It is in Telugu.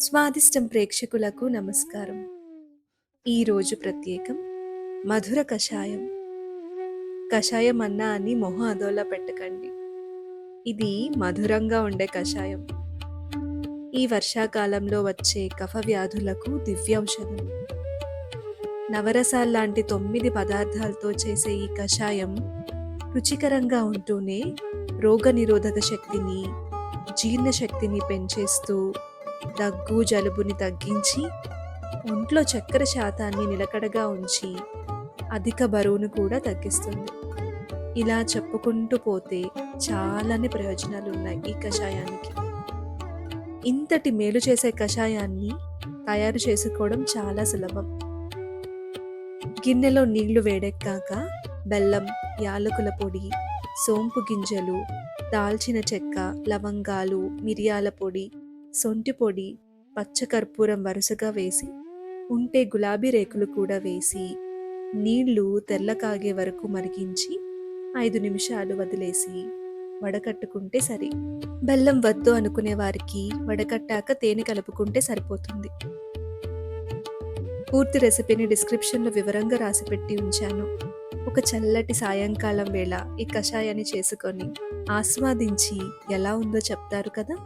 స్వాదిష్టం ప్రేక్షకులకు నమస్కారం. ఈరోజు ప్రత్యేకం మధుర కషాయం. కషాయం అన్నా అని మొహం అదోలా పెట్టకండి. ఇది మధురంగా ఉండే కషాయం. ఈ వర్షాకాలంలో వచ్చే కఫ వ్యాధులకు దివ్యౌషధం నవరసాల్లాంటి తొమ్మిది పదార్థాలతో చేసే ఈ కషాయం రుచికరంగా ఉంటూనే రోగనిరోధక శక్తిని జీర్ణశక్తిని పెంచేస్తూ దగ్గు జలుబుని తగ్గించి ఒంట్లో చక్కెర శాతాన్ని నిలకడగా ఉంచి అధిక బరువును కూడా తగ్గిస్తుంది. ఇలా చెప్పుకుంటూ పోతే చాలానే ప్రయోజనాలు ఉన్నాయి ఈ కషాయానికి. ఇంతటి మేలు చేసే కషాయాన్ని తయారు చేసుకోవడం చాలా సులభం. గిన్నెలో నీళ్ళు వేడెక్కాక బెల్లం యాలకుల పొడి సోంపు గింజలు దాల్చిన చెక్క లవంగాలు మిరియాల పొడి సొంటి పొడి పచ్చకర్పూరం వరుసగా వేసి ఉంటే గులాబీ రేకులు కూడా వేసి నీళ్ళు తెల్ల కాగే వరకు మరిగించి ఐదు నిమిషాలు వదిలేసి వడకట్టుకుంటే సరి. బెల్లం వద్దు అనుకునే వారికి వడకట్టాక తేనె కలుపుకుంటే సరిపోతుంది. పూర్తి రెసిపీని డిస్క్రిప్షన్లో వివరంగా రాసిపెట్టి ఉంచాను. ఒక చల్లటి సాయంకాలం వేళ ఈ కషాయాన్ని చేసుకొని ఆస్వాదించి ఎలా ఉందో చెప్తారు కదా?